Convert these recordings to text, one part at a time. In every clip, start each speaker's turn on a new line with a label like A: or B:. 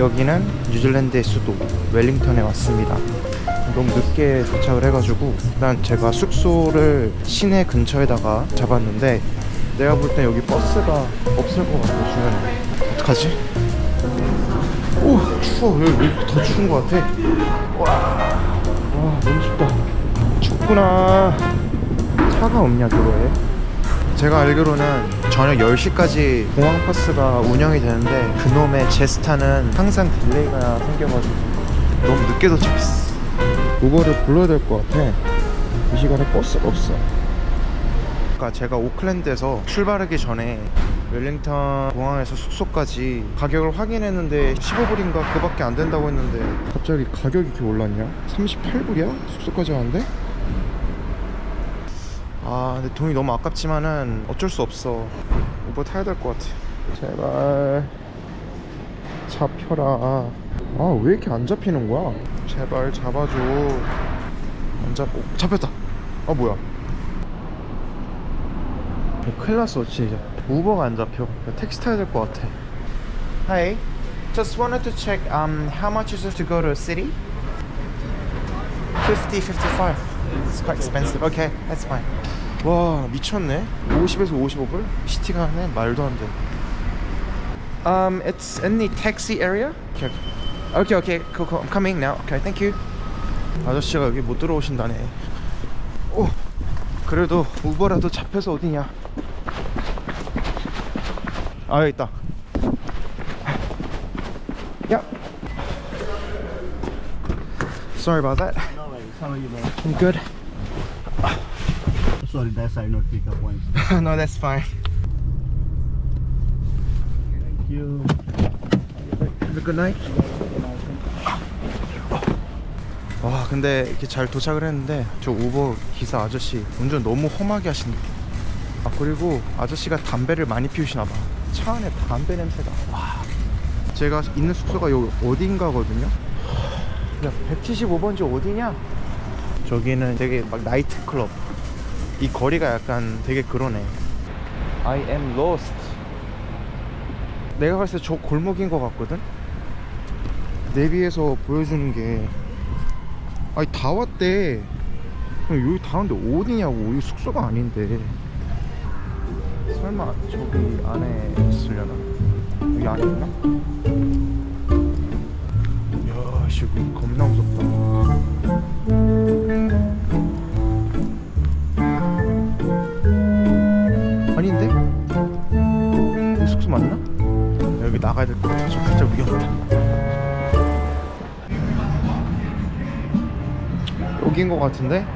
A: 여기는 뉴질랜드의 수도 웰링턴에 왔습니다. 너무 늦게 도착을 해가지고 일단 제가 숙소를 시내 근처에다가 잡았는데 내가 볼 땐 여기 버스가 없을 것 같아 주변에. 어떡하지? 오 추워. 여기 더 추운 것 같아? 와, 와 너무 춥다. 춥구나. 차가 없냐 도로에? 제가 알기로는 저녁 10시까지 공항 버스가 운영이 되는데 그놈의 제스타는 항상 딜레이가 생겨가지고 너무 늦게 도착했어 우버를 불러야 될 것 같아 이 시간에 버스가 없어 아까 제가 오클랜드에서 출발하기 전에 웰링턴 공항에서 숙소까지 가격을 확인했는데 15불인가 그밖에 안 된다고 했는데 갑자기 가격이 이렇게 올랐냐? 38불이야? 숙소까지 가는데? 아 근데 돈이 너무 아깝지만은 어쩔 수 없어. 우버 타야 될 것 같아. 제발. 잡혀라. 아 왜 이렇게 안 잡히는 거야? 제발 잡아줘. 안 잡.. 오, 잡혔다. 아 뭐야? 큰일 났어 진짜. 우버가 안 잡혀. 택시 타야 될 것 같아. Hi Just wanted to check um, how much is it to go to a city? 50, 55 It's quite expensive. Okay, that's fine 와 미쳤네 50에서 55불? 시티 가네 말도 안돼 Um, it's in the taxi area? Okay, okay, okay, cool, cool. I'm coming now. Okay, thank you. 아저씨가 여기 못 들어오신다네. 오, 그래도 우버라도 잡혀서 어디냐? 아 여기 있다. 야. Sorry about that.
B: No worries. How are you, man?
A: I'm good.
B: Sorry, that side not pick up points.
A: no, that's fine.
B: Thank you.
A: Have a good night. 와 근데 이렇게 잘 도착을 했는데 저 우버 기사 아저씨 운전 너무 험하게 하신다 아 그리고 아저씨가 담배를 많이 피우시나 봐차 안에 담배 냄새가 와 제가 있는 숙소가 여기 어딘가거든요 야 175번지 어디냐 저기는 되게 막 나이트 클럽 이 거리가 약간 되게 그러네. I am lost. 내가 봤을 때 저 골목인 것 같거든? 내비에서 보여주는 게. 아니 다 왔대. 여기 다 왔는데 어디냐고. 여기 숙소가 아닌데. 설마 저기 안에 있으려나? 여기 안에 있나? 것 같은데?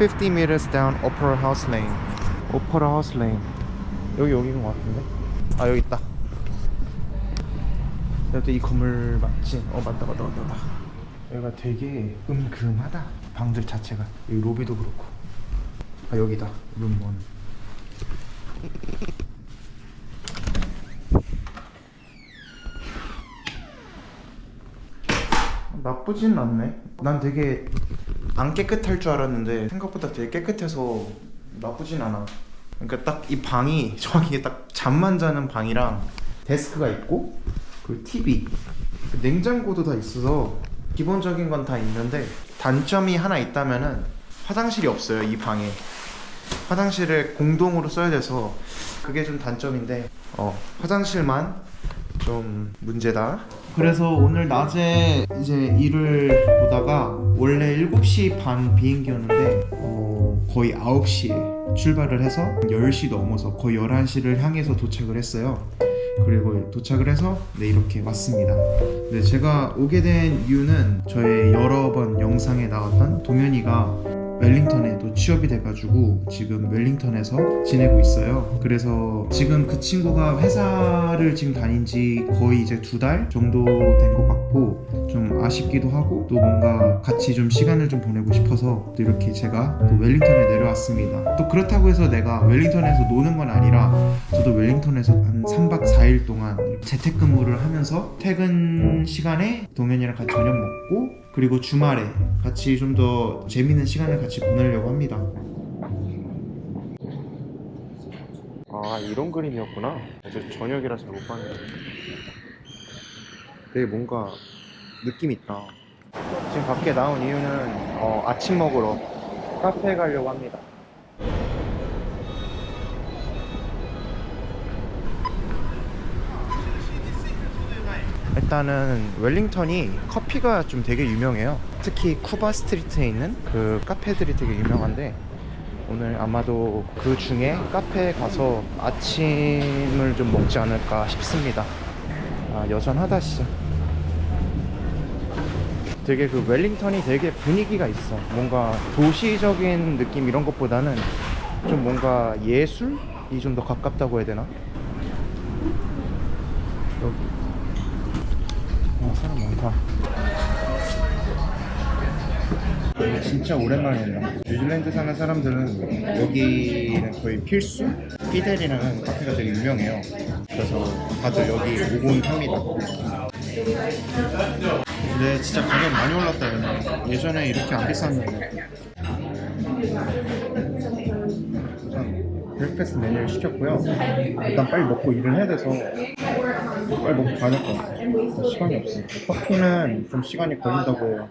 A: 50 meters down Opera House Lane. Opera House Lane. 여기 여기인 것 같은데? 아 여기 있다. 여기 이 건물 맞지? 어 맞다 맞다 맞다 맞다. 여기가 되게 음금하다. 방들 자체가. 여기 로비도 그렇고. 아 여기다. 룸원. 나쁘진 않네. 난 되게 안 깨끗할 줄 알았는데 생각보다 되게 깨끗해서 나쁘진 않아. 그러니까 딱 이 방이 정확히 딱 잠만 자는 방이랑 데스크가 있고 그 TV, 그 냉장고도 다 있어서 기본적인 건 다 있는데 단점이 하나 있다면은 화장실이 없어요 이 방에. 화장실을 공동으로 써야 돼서 그게 좀 단점인데 어, 화장실만 좀 문제다. 그래서 오늘 낮에 이제 일을 보다가 원래 7시 반 비행기였는데 어, 거의 9시에 출발을 해서 10시 넘어서 거의 11시를 향해서 도착을 했어요. 그리고 도착을 해서 네 이렇게 왔습니다. 네, 제가 오게 된 이유는 저의 여러 번 영상에 나왔던 동현이가 웰링턴에 또 취업이 돼가지고 지금 웰링턴에서 지내고 있어요. 그래서 지금 그 친구가 회사를 지금 다닌 지 거의 이제 두 달 정도 된 것 같고 좀 아쉽기도 하고 또 뭔가 같이 좀 시간을 좀 보내고 싶어서 또 이렇게 제가 또 웰링턴에 내려왔습니다. 또 그렇다고 해서 내가 웰링턴에서 노는 건 아니라 저도 웰링턴에서 한 3박 4일 동안 재택근무를 하면서 퇴근 시간에 동현이랑 같이 저녁 먹고 그리고 주말에 같이 좀 더 재밌는 시간을 같이 보내려고 합니다. 아 이런 그림이었구나. 저 저녁이라 잘 못 봤네. 되게 뭔가 느낌 있다. 지금 밖에 나온 이유는 어, 아침 먹으러 카페에 가려고 합니다. 일단은 웰링턴이 커피가 좀 되게 유명해요. 특히 쿠바 스트리트에 있는 그 카페들이 되게 유명한데 오늘 아마도 그 중에 카페에 가서 아침을 좀 먹지 않을까 싶습니다. 아, 여전하다 진짜. 되게 그 웰링턴이 되게 분위기가 있어. 뭔가 도시적인 느낌 이런 것보다는 좀 뭔가 예술이 좀 더 가깝다고 해야 되나? 여기. 어, 사람 많다. 진짜 오랜만에 온다. 뉴질랜드 사는 사람들은 여기는 거의 필수? 피델이라는 카페가 되게 유명해요. 그래서 다들 여기 오곤 합니다. 근데 진짜 가격 많이 올랐다 요즘. 예전에 이렇게 안 비쌌는데. 우선 브렉패스트 메뉴를 시켰고요. 일단 빨리 먹고 일을 해야 돼서 빨리 먹고 가야 될 것 같아요. 시간이 없어요. 커피는 좀 시간이 걸린다고.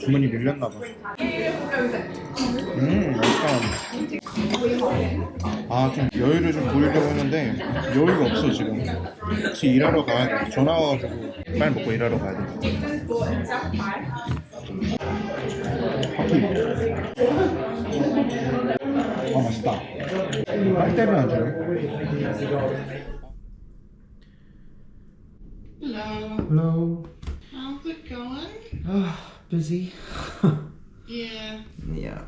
A: 주문이 밀렸나 봐. 음, 맛있다. 아, 좀 여유를 좀 보이려고 했는데 여유가 없어 지금. 혹시 일하러 가야 돼. 전화 와가지고 빨리 먹고 일하러 가야 돼. 커피. 아, 맛있다. 빨대를 안 주네.
C: Hello.
A: Hello.
C: How's it going?
A: Ah, busy.
C: Yeah.
A: Yeah.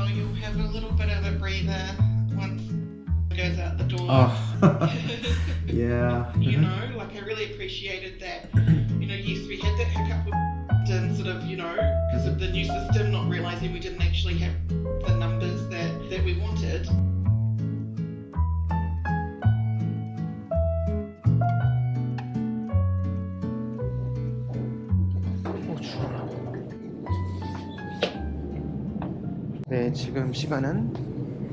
C: Um, you'll have a little bit of a breather once it goes out the door.
A: Oh. yeah.
C: you know, like I really appreciated that. You know, yes, we had that hiccup with and sort of, you know, because of the new system, not realizing we didn't actually have the numbers that, that we wanted.
A: 네, 지금 시간은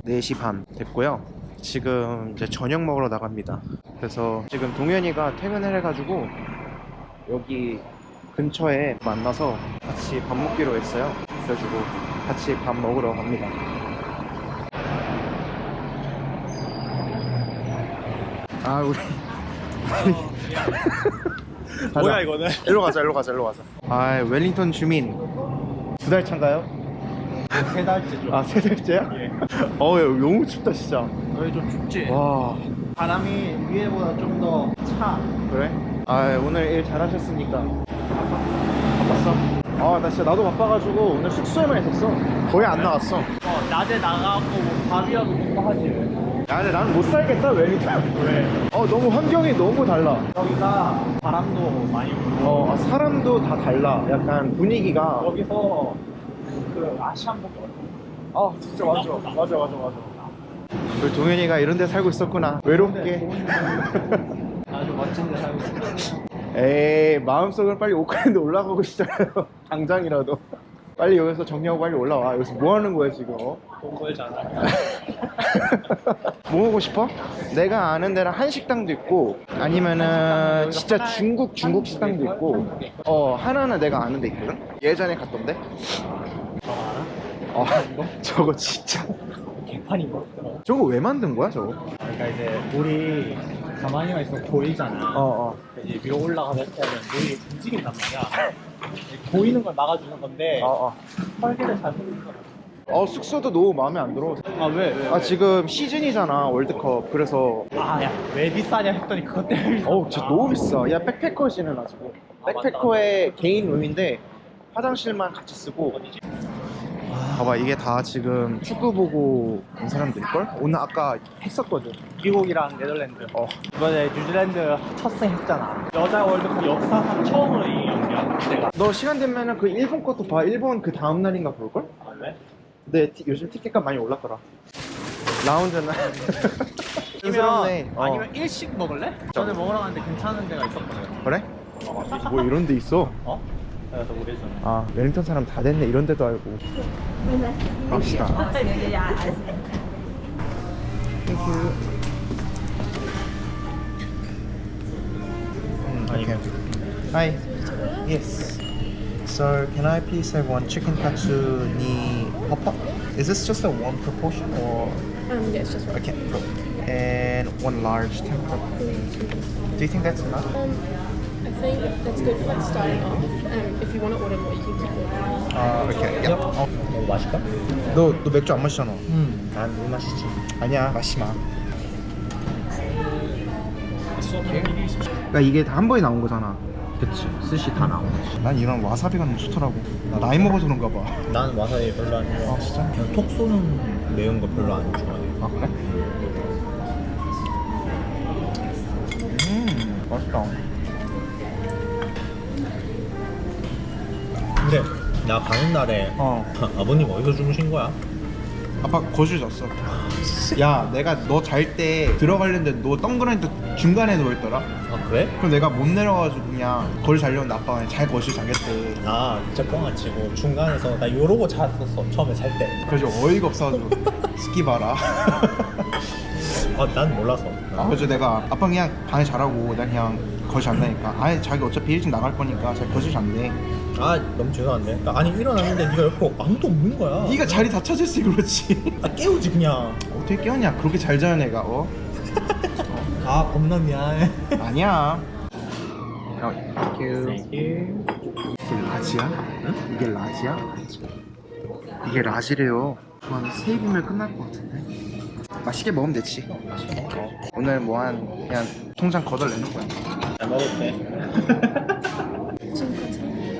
A: 4시 반 됐고요. 지금 이제 저녁 먹으러 나갑니다. 그래서 지금 동현이가 퇴근을 해가지고 여기 근처에 만나서 같이 밥 먹기로 했어요. 그래가지고 같이 밥 먹으러 갑니다. 아, 우리. 뭐야, 이거는? 일로 가자, 일로 가자, 일로 가자. 아, 웰링턴 주민. 두 달 차인가요?
B: 세 달째죠.
A: 아, 세 달째야?
B: 예.
A: 어, 야, 너무 춥다, 진짜.
B: 여기 좀 춥지?
A: 와,
B: 바람이 위에보다 좀 더 차.
A: 그래? 아, 오늘 일 잘하셨습니까? 바빴어? 아, 나 진짜 나도 바빠가지고 오늘 숙소에만 있었어. 거의 안 나갔어.
B: 어, 낮에 나가고 뭐 밥이라도 먹고 하지.
A: 야, 근데 나는 못 살겠다, 웰링턴.
B: 왜?
A: 어, 너무 환경이 너무 달라.
B: 여기가 바람도 많이 불고.
A: 어, 아, 사람도 다 달라. 약간 분위기가.
B: 여기서 그 아시안복이?
A: 아, 진짜 맞아. 맞아, 맞아, 맞아. 우리 동현이가 이런 데 살고 있었구나. 외롭게.
B: 아주 멋진 데 살고 있어.
A: 에이, 마음속으로 빨리 오클랜드 올라가고 싶잖아요. 당장이라도. 빨리 여기서 정리하고 빨리 올라와. 여기서 뭐 하는 거야, 지금? 어?
B: 돈 벌잖아.
A: 뭐 먹고 싶어? 내가 아는 데는 한식당도 있고 아니면은 진짜 중국 중국 식당도 있고 어 하나는 내가 아는 데 있거든 예전에 갔던데? 어 저거 진짜
B: 개판인 거 같더라.
A: 저거 왜 만든 거야 저거
B: 그러니까 이제 물이 가만히만 있으면 고이잖아.
A: 어어
B: 이제 위로 올라가서 이렇게 하면 물이 움직인단 말이야. 보이는 걸 막아주는 건데
A: 어어
B: 설계를 잘 해주는 거야.
A: 어 숙소도 너무 마음에 안 들어
B: 아 왜? 왜?
A: 아 지금 시즌이잖아 월드컵 그래서
B: 아야 왜 비싸냐 했더니 그것 때문에
A: 어우 진짜 너무 비싸 야 백패커시는 가지고 백패커의 개인 룸인데 화장실만 같이 쓰고? 봐봐 이게 다 지금 축구 보고 온 사람들일걸? 오늘 아까 했었거든
B: 미국이랑 네덜란드
A: 어.
B: 이번에 뉴질랜드 첫승 했잖아 여자 월드컵 역사상 처음으로 이 연기한 그때가
A: 너 시간 되면은 그 일본 것도 봐 일본 그 다음 날인가 볼걸?
B: 아, 왜?
A: 근데 티- 요즘 티켓값 많이 올랐더라 라운드는
B: 아니면.
A: 어.
B: 아니면 일식 먹을래? 전에 먹으러 갔는데 괜찮은 데가 있었거든
A: 그래? 뭐 이런 데 있어
B: 어? 그래서 우리 좀
A: 아 웰링턴 사람 다 됐네 이런 데도 알고 갑시다 땡큐 음. Okay. Hi. Yes. So can I please have one chicken katsu ni hoppa? Is this just a one proportion or
D: Um, yeah, it's just right.
A: okay? Cool. And one large tempura. Do you think that's enough?
D: Um, I think that's good for like starting off. Um, if you want to order more, you can keep ordering.
A: 아, 오케이. Yep. 어.
B: 어, 맛있까?
A: 너, 너 맥주 안 마시잖아.
B: 음, 난 물 마시지.
A: 아니야, 마시 마. 그러니까 이게 다 한 번에 나온 거잖아.
B: 그치. 스시 다 나온 거지.
A: 난 이런 와사비가 너무 좋더라고. 나 나이 먹어서 그런가 봐.
B: 난 와사비 별로 안 좋아해.
A: 아, 진짜?
B: 그냥 톡 쏘는 매운 거 별로 안 좋아해.
A: 아 그래? 음 맛있다.
B: 근데 나 가는 날에
A: 어.
B: 아버님 어디서 주무신 거야?
A: 아빠 거실 잤어. 야 내가 너 잘 때 들어가려는데 너 덩그러니 중간에 누워있더라.
B: 아 그래?
A: 그럼 내가 못 내려가지고 그냥 거실 자려는데 아빠가 그냥 잘 거실 자겠대.
B: 아 진짜 뻥아치고 중간에서 나 요러고 잤었어 처음에 살 때.
A: 그래서 어이가 없어가지고 스키 봐라.
B: 아 난 몰라서.
A: 아, 그래서 내가 아빠 그냥 방에 자라고 난 그냥 거실 잔다니까. 아니 자기 어차피 일찍 나갈 거니까 자기 거실 잔대.
B: 아 너무 죄송한데. 나 아니 일어났는데 네가 옆에 아무도 없는 거야.
A: 네가 자리 다 찾았으니 그렇지.
B: 아 깨우지 그냥.
A: 어떻게 깨웠냐? 그렇게 잘 자는 애가 어?
B: 아 겁나 미안해.
A: 아니야. 어, 땡큐.
B: 이게
A: 이게 라지야? 이게 라지야? 이게 라지래요. 한 세입이면 끝날 것 같은데. 맛있게 먹으면 되지. 오늘 뭐 한 그냥 통장 거덜 내는 거야.
B: 잘 먹을게.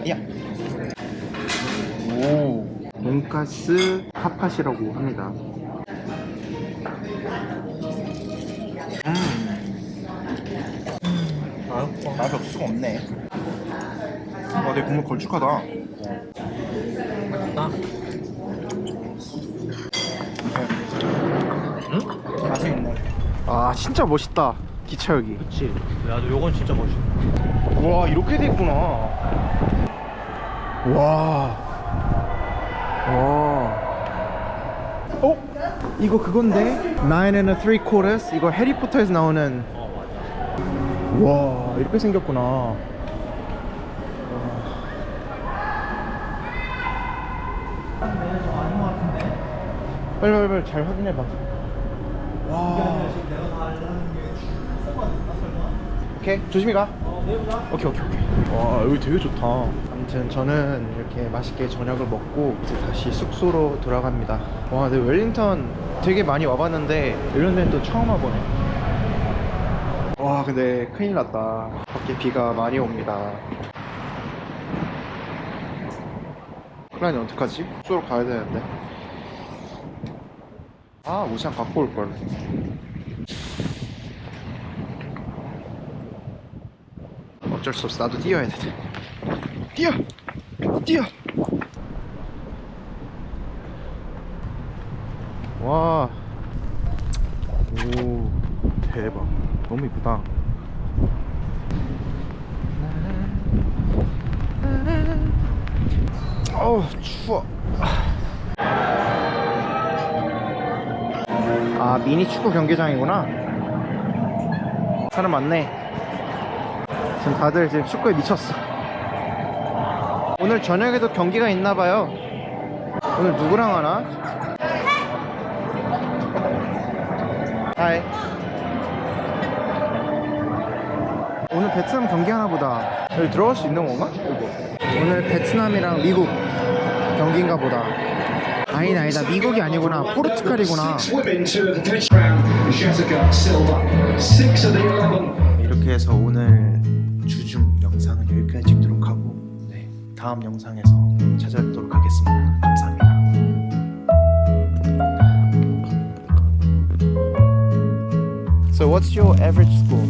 A: 야. 오. 돈가스 핫팟이라고 합니다. 음.
B: 맛있어.
A: 맛이 없을 수가 없네. 와, 내 국물 걸쭉하다.
B: 맛있다.
A: 아, 진짜 멋있다. 기차역이.
B: 그치. 야, 요건 진짜 멋있다.
A: 와, 이렇게 돼 있구나. 와. 와. 어? 이거 그건데? Nine and a three quarters? 이거 해리포터에서 나오는. 와 이렇게 생겼구나 빨리 빨리 빨리 잘 확인해봐 와. 오케이 조심히 가. 오케이 오케이 오케이. 와 여기 되게 좋다. 아무튼 저는 이렇게 맛있게 저녁을 먹고 이제 다시 숙소로 돌아갑니다. 와 근데 웰링턴 되게 많이 와봤는데 이런 데는 또 처음 와보네. 와 근데 큰일 났다. 밖에 비가 많이 옵니다. 클라인 어떡하지? 숙소로 가야 되는데 아 우산 갖고 올걸 어쩔 수 없어 나도 뛰어야 돼 뛰어 뛰어 와 오, 대박. 너무 이쁘다. 어우, 추워. 아, 미니 축구 경기장이구나. 사람 많네. 지금 다들 지금 축구에 미쳤어. 오늘 저녁에도 경기가 있나봐요. 오늘 누구랑 하나? 하이. 오늘 베트남 경기 하나 보다. 여기 들어갈 수 있는 건가? 오늘 베트남이랑 미국 경기인가 보다. 아니다 아니다 미국이 아니구나 포르투갈이구나.
E: Women to the finish round. Jessica Silva, six of the eleven.
A: 이렇게 해서 오늘 주중 영상은 여기까지 찍도록 하고 네, 다음 영상에서 찾아뵙도록 하겠습니다. 감사합니다. So what's your average score?